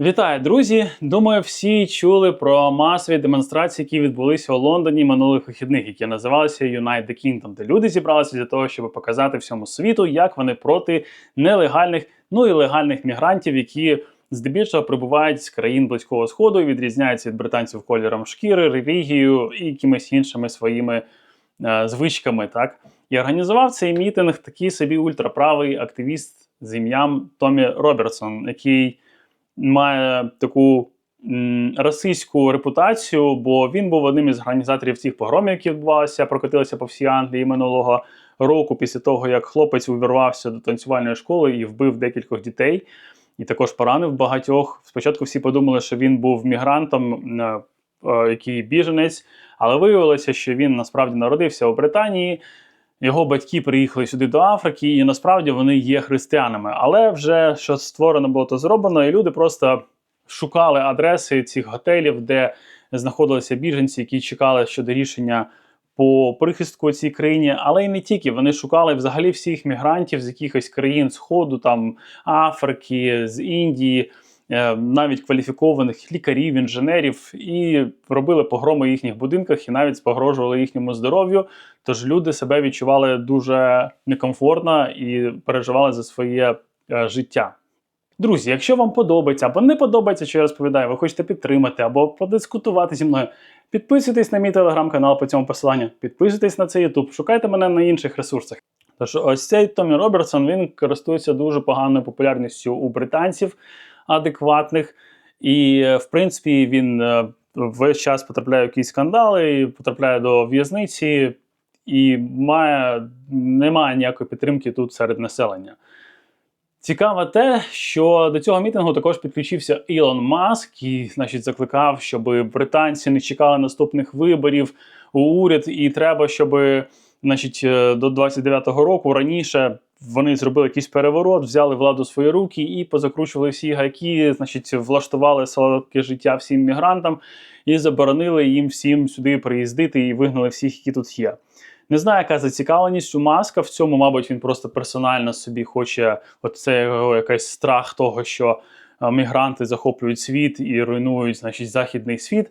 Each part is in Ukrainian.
Вітаю, друзі! Думаю, всі чули про масові демонстрації, які відбулися у Лондоні минулих вихідних, які називалися Unite the Kingdom, де люди зібралися для того, щоб показати всьому світу, як вони проти нелегальних, ну і легальних мігрантів, які здебільшого прибувають з країн близького сходу і відрізняються від британців кольором шкіри, релігією і якимись іншими своїми е, звичками. Так і організував цей мітинг такий собі ультраправий активіст з ім'ям Томі Робертсон, який має таку м, расистську репутацію, бо він був одним із організаторів цих погромів, які відбувалися, прокотилися по всій Англії минулого року, після того як хлопець увірвався до танцювальної школи і вбив декількох дітей, і також поранив багатьох. Спочатку всі подумали, що він був мігрантом, е, е, який біженець, але виявилося, що він насправді народився у Британії. Його батьки приїхали сюди до Африки, і насправді вони є християнами. Але вже що створено було, то зроблено, і люди просто шукали адреси цих готелів, де знаходилися біженці, які чекали щодо рішення по прихистку цій країні. Але й не тільки вони шукали взагалі всіх мігрантів з якихось країн Сходу, там Африки, з Індії. Е, Навіть кваліфікованих лікарів, інженерів, і робили погроми в їхніх будинках і навіть погрожували їхньому здоров'ю. Тож люди себе відчували дуже некомфортно і переживали за своє е, життя. Друзі, якщо вам подобається або не подобається, що я розповідаю, ви хочете підтримати або подискутувати зі мною, підписуйтесь на мій телеграм-канал по цьому посиланню, підписуйтесь на цей YouTube, шукайте мене на інших ресурсах. Тож ось цей Томі Робертсон він користується дуже поганою популярністю у британців адекватних, і е, в принципі він е, весь час потрапляє в якісь скандали, потрапляє до в'язниці і має, немає ніякої підтримки тут серед населення. Цікаво те, що до цього мітингу також підключився Ілон Маск і значить, закликав, щоб британці не чекали наступних виборів у уряд, і треба, щоб значить, е, до 29-го року раніше вони зробили якийсь переворот, взяли владу в свої руки і позакручували всі гайки, значить, влаштували солодке життя всім мігрантам і заборонили їм всім сюди приїздити і вигнали всіх, які тут є. Не знаю, яка зацікавленість у Маска в цьому, мабуть, він просто персонально собі хоче, оце його якийсь страх того, що е, мігранти захоплюють світ і руйнують значить, західний світ.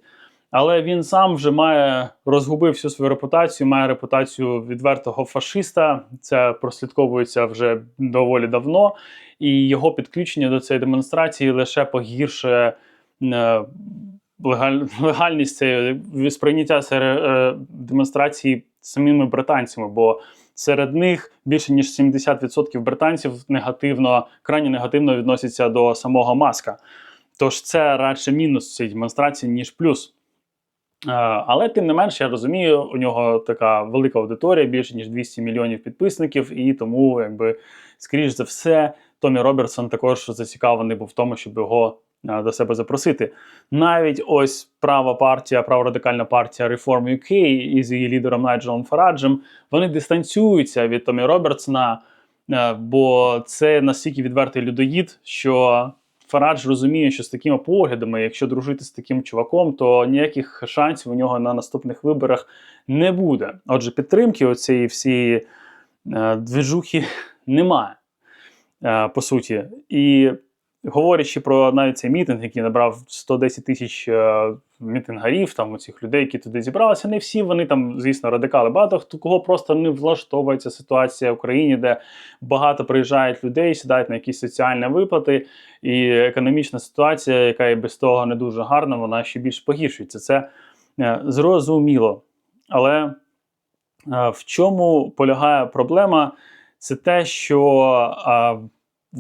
Але він сам вже має розгубив всю свою репутацію, має репутацію відвертого фашиста. Це прослідковується вже доволі давно, і його підключення до цієї демонстрації лише погіршує е, легаль- легальність цієї сприйняття е, демонстрації самими британцями, бо серед них більше ніж 70% британців негативно, крайне негативно відносяться до самого маска. Тож це радше мінус цієї демонстрації, ніж плюс. Е, Але тим не менш, я розумію, у нього така велика аудиторія, більше ніж 200 мільйонів підписників, і тому, якби, скоріш за все, Томі Робертсон також зацікавлений був в тому, щоб його е, до себе запросити. Навіть ось права партія, праворадикальна партія Reform UK із її лідером Найджелом Фараджем, вони дистанціюються від Томі Робертсона, е, бо це настільки відвертий людоїд, що Фарадж розуміє, що з такими поглядами, якщо дружити з таким чуваком, то ніяких шансів у нього на наступних виборах не буде. Отже, підтримки оцієї всієї двіжухи немає, е, по суті. І говорячи про навіть цей мітинг, який набрав 110 тисяч е, мітингарів, там цих людей, які туди зібралися, не всі вони там, звісно, радикали. Багато хто кого просто не влаштовується ситуація в Україні, де багато приїжджають людей, сідають на якісь соціальні виплати, і економічна ситуація, яка і без того не дуже гарна, вона ще більш погіршується. Це е, зрозуміло. Але е, в чому полягає проблема? Це те, що а,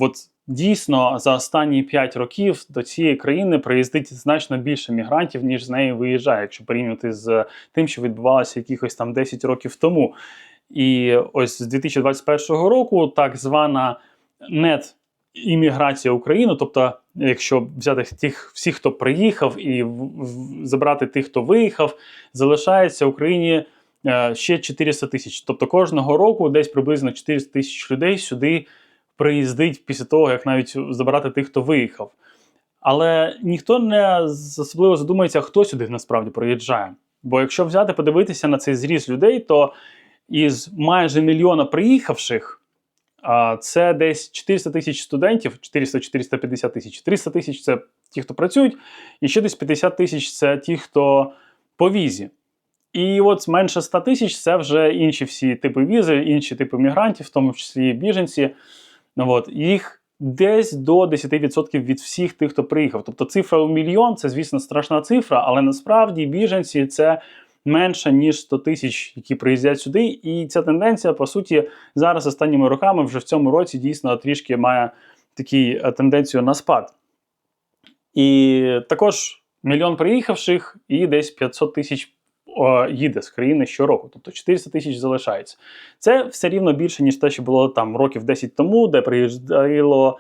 от дійсно за останні 5 років до цієї країни приїздить значно більше мігрантів, ніж з неї виїжджає, якщо порівняти з тим, що відбувалося якихось там 10 років тому. І ось з 2021 року так звана нет імміграція в Україну, тобто, якщо взяти тих всіх, хто приїхав, і забрати тих, хто виїхав, залишається в Україні е, ще 400 тисяч. Тобто кожного року десь приблизно 400 тисяч людей сюди приїздить після того, як навіть забрати тих, хто виїхав. Але ніхто не особливо задумується, хто сюди насправді приїжджає. Бо якщо взяти подивитися на цей зріз людей, то із майже мільйона приїхавших, це десь 400 тисяч студентів, 400-450 тисяч. 300 тисяч це ті, хто працюють, і ще десь 50 тисяч це ті, хто по візі. І от менше 100 тисяч це вже інші всі типи візи, інші типи мігрантів, в тому числі біженці. Ну, от, їх десь до 10% від всіх тих, хто приїхав. Тобто цифра у мільйон це, звісно, страшна цифра, але насправді біженці це менше, ніж 100 тисяч, які приїздять сюди. І ця тенденція, по суті, зараз останніми роками, вже в цьому році, дійсно трішки має такі е, тенденцію на спад. І також мільйон приїхавших, і десь 500 тисяч їде з країни щороку, тобто 400 тисяч залишається. Це все рівно більше, ніж те, що було там років 10 тому, де приїжджало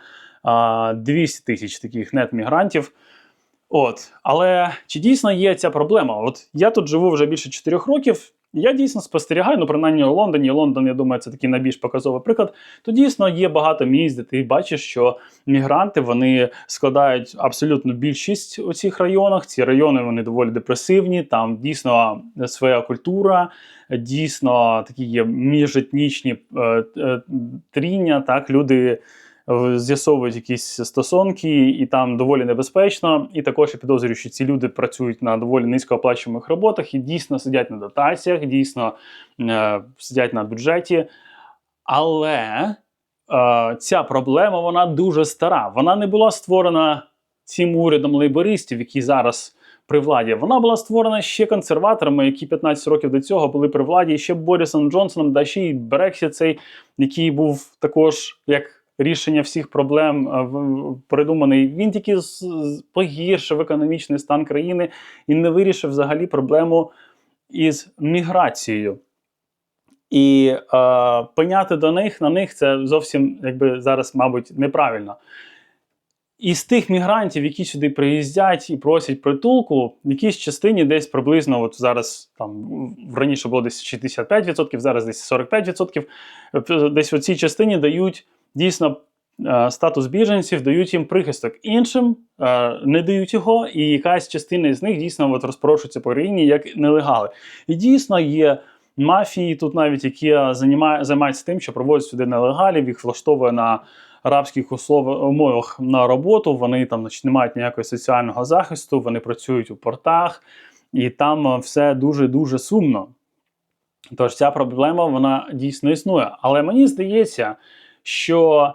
200 тисяч таких нет-мігрантів. От, але чи дійсно є ця проблема? От я тут живу вже більше 4 років. Я дійсно спостерігаю, ну принаймні у Лондоні. Лондон, я думаю, це такий найбільш показовий приклад. То дійсно є багато місць, де ти бачиш, що мігранти вони складають абсолютну більшість у цих районах. Ці райони вони доволі депресивні. Там дійсно своя культура, дійсно такі є міжетнічні е, е, тріння. Так, люди е, з'ясовують якісь стосунки, і там доволі небезпечно. І також я підозрюю, що ці люди працюють на доволі низькооплачуваних роботах і дійсно сидять на дотаціях, дійсно е, сидять на бюджеті. Але е, ця проблема вона дуже стара. Вона не була створена цим урядом лейбористів, які зараз при владі. Вона була створена ще консерваторами, які 15 років до цього були при владі, і ще Борисом Джонсоном, да ще й Брексіт цей, який був також як. Рішення всіх проблем е, придуманий. Він тільки погіршив економічний стан країни і не вирішив взагалі проблему із міграцією. І е, пеняти до них на них це зовсім якби зараз, мабуть, неправильно. Із тих мігрантів, які сюди приїздять і просять притулку, в якійсь частині десь приблизно, от зараз там раніше було десь 65%, зараз десь 45%, е, десь в цій частині дають дійсно е, статус біженців, дають їм прихисток. Іншим е, не дають його, і якась частина з них дійсно от розпорошується по країні як нелегали. І дійсно є мафії тут навіть, які займаються тим, що проводять сюди нелегалів, їх влаштовує на арабських умовах на роботу. Вони там значить, не мають ніякого соціального захисту, вони працюють у портах, і там все дуже дуже сумно. Тож ця проблема вона дійсно існує. Але мені здається, що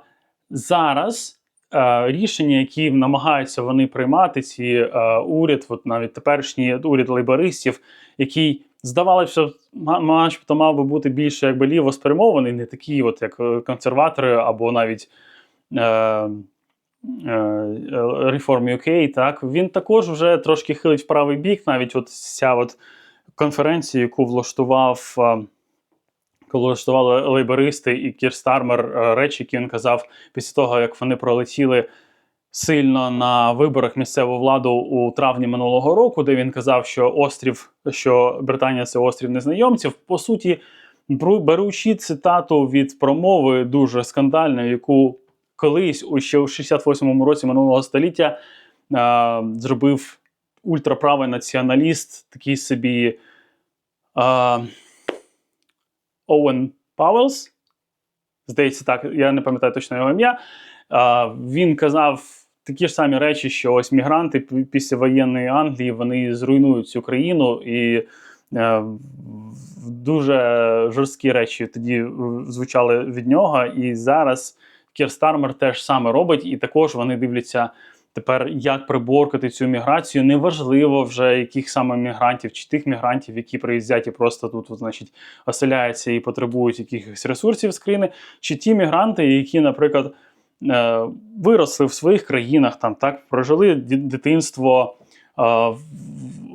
зараз е, рішення, які намагаються вони приймати, ці е, уряд, от навіть теперішній уряд лейбористів, який здавалося, начебто мав би бути більше якби ліво спрямований, не такий, от як е, консерватори або навіть. Е, е, Reform UK, так він також вже трошки хилить в правий бік. Навіть от ця от конференція, яку влаштував е, коли влаштували лейбористи і Кір Стармер, е, речі, які він казав після того, як вони пролетіли сильно на виборах місцеву владу у травні минулого року, де він казав, що острів, що Британія це острів незнайомців. По суті, беручи цитату від промови дуже скандальної, яку колись ще у 68-му році минулого століття е, зробив ультраправий націоналіст, такий собі. Е, Оуен Пауелс. Здається, так, я не пам'ятаю точно його ім'я. Він казав такі ж самі речі, що ось мігранти пі- після воєнної Англії вони зруйнують цю країну, і е, дуже жорсткі речі тоді е, звучали від нього. І зараз Кір Стармер теж саме робить, і також вони дивляться. Тепер як приборкати цю міграцію, неважливо вже яких саме мігрантів, чи тих мігрантів, які приїздять і просто тут, значить, оселяються і потребують якихось ресурсів з країни, чи ті мігранти, які, наприклад, е, виросли в своїх країнах, там так прожили дитинство. е,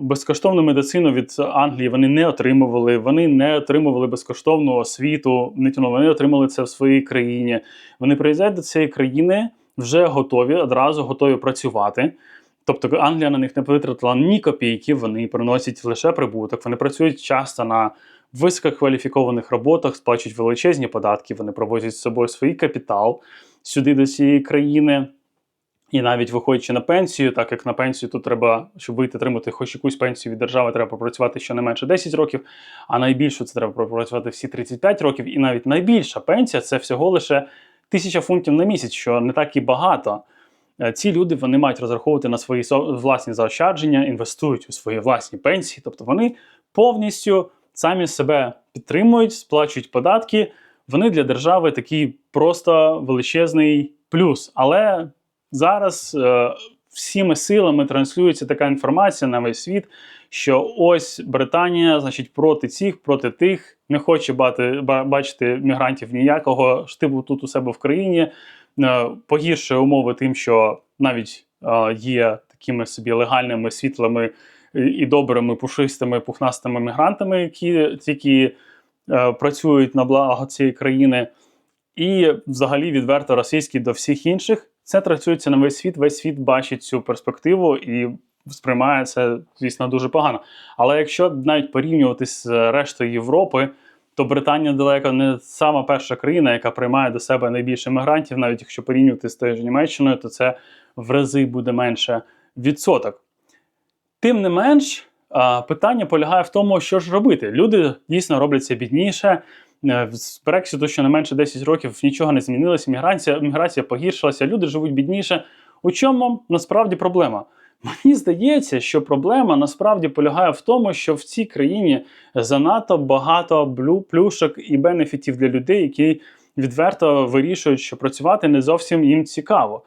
Безкоштовну медицину від Англії вони не отримували, вони не отримували безкоштовну освіту, не вони отримали це в своїй країні. Вони приїздять до цієї країни вже готові, одразу готові працювати. Тобто Англія на них не витратила ні копійки, вони приносять лише прибуток. Вони працюють часто на висококваліфікованих роботах, сплачують величезні податки, вони провозять з собою свій капітал сюди до цієї країни. І навіть виходячи на пенсію, так як на пенсію тут треба, щоб вийти отримати хоч якусь пенсію від держави, треба пропрацювати щонайменше 10 років, а найбільшу це треба пропрацювати всі 35 років. І навіть найбільша пенсія це всього лише тисяча фунтів на місяць, що не так і багато. е, ці люди вони мають розраховувати на свої власні заощадження, інвестують у свої власні пенсії, тобто вони повністю самі себе підтримують, сплачують податки. Вони для держави такий просто величезний плюс. Але зараз е, всіми силами транслюється така інформація на весь світ, що ось Британія, значить, проти цих, проти тих, не хоче бати, бачити мігрантів ніякого штибу тут у себе в країні, е, погіршує умови тим, що навіть е, є такими собі легальними, світлими і- добрими, пушистими, пухнастими мігрантами, які тільки е, працюють на благо цієї країни, і взагалі відверто російський до всіх інших. Це транслюється на весь світ. Весь світ бачить цю перспективу і сприймає це, звісно, дуже погано. Але якщо навіть порівнювати з рештою Європи, то Британія далеко не сама перша країна, яка приймає до себе найбільше мігрантів. Навіть якщо порівнювати з тою ж Німеччиною, то це в рази буде менше відсоток. Тим не менш, питання полягає в тому, що ж робити. Люди дійсно робляться бідніше. Е, З Брекситу щонайменше 10 років нічого не змінилося. Міграція, міграція погіршилася, люди живуть бідніше. У чому насправді проблема? Мені здається, що проблема насправді полягає в тому, що в цій країні занадто багато плюшок і бенефітів для людей, які відверто вирішують, що працювати не зовсім їм цікаво.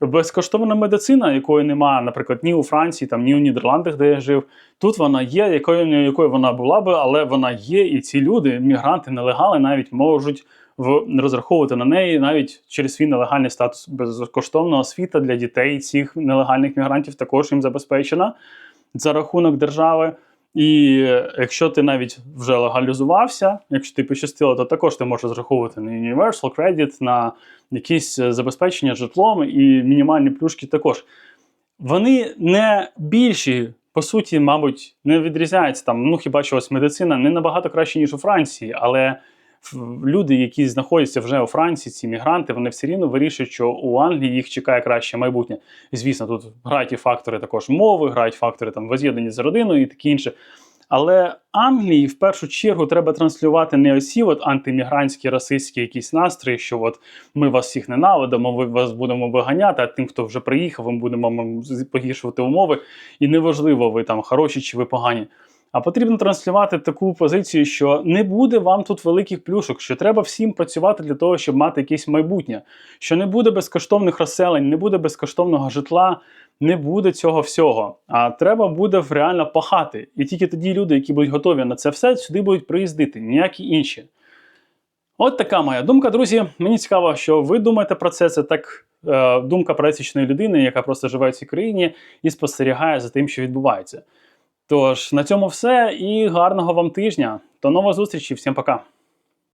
Безкоштовна медицина, якої немає, наприклад, ні у Франції, там, ні у Нідерландах, де я жив. Тут вона є, якою якою вона була би, але вона є, і ці люди, мігранти, нелегали, навіть можуть в розраховувати на неї навіть через свій нелегальний статус. Безкоштовна освіта для дітей цих нелегальних мігрантів також їм забезпечена за рахунок держави. І якщо ти навіть вже легалізувався, якщо ти пощастило, то також ти можеш зраховувати на Universal Credit, на якісь е, забезпечення житлом і мінімальні плюшки також. Вони не більші, по суті, мабуть, не відрізняються там. Ну хіба що ось медицина не набагато краще, ніж у Франції, але люди, які знаходяться вже у Франції, ці мігранти, вони все рівно вирішують, що у Англії їх чекає краще майбутнє. Звісно, тут грають і фактори також мови, грають фактори там воз'єднані з родиною і таке інше. Але Англії в першу чергу треба транслювати не осі от антимігрантські, расистські якісь настрої, що от ми вас всіх ненавидимо, ми вас будемо виганяти, а тим, хто вже приїхав, ми будемо погіршувати умови. І неважливо, ви там хороші чи ви погані. А потрібно транслювати таку позицію, що не буде вам тут великих плюшок, що треба всім працювати для того, щоб мати якесь майбутнє, що не буде безкоштовних розселень, не буде безкоштовного житла, не буде цього всього. А треба буде реально пахати. І тільки тоді люди, які будуть готові на це все, сюди будуть приїздити, ніякі інші. От така моя думка, друзі. Мені цікаво, що ви думаєте про це. Це так е, думка пересічної людини, яка просто живе в цій країні і спостерігає за тим, що відбувається. Тож на цьому все і гарного вам тижня. До нових зустрічей, всім пока.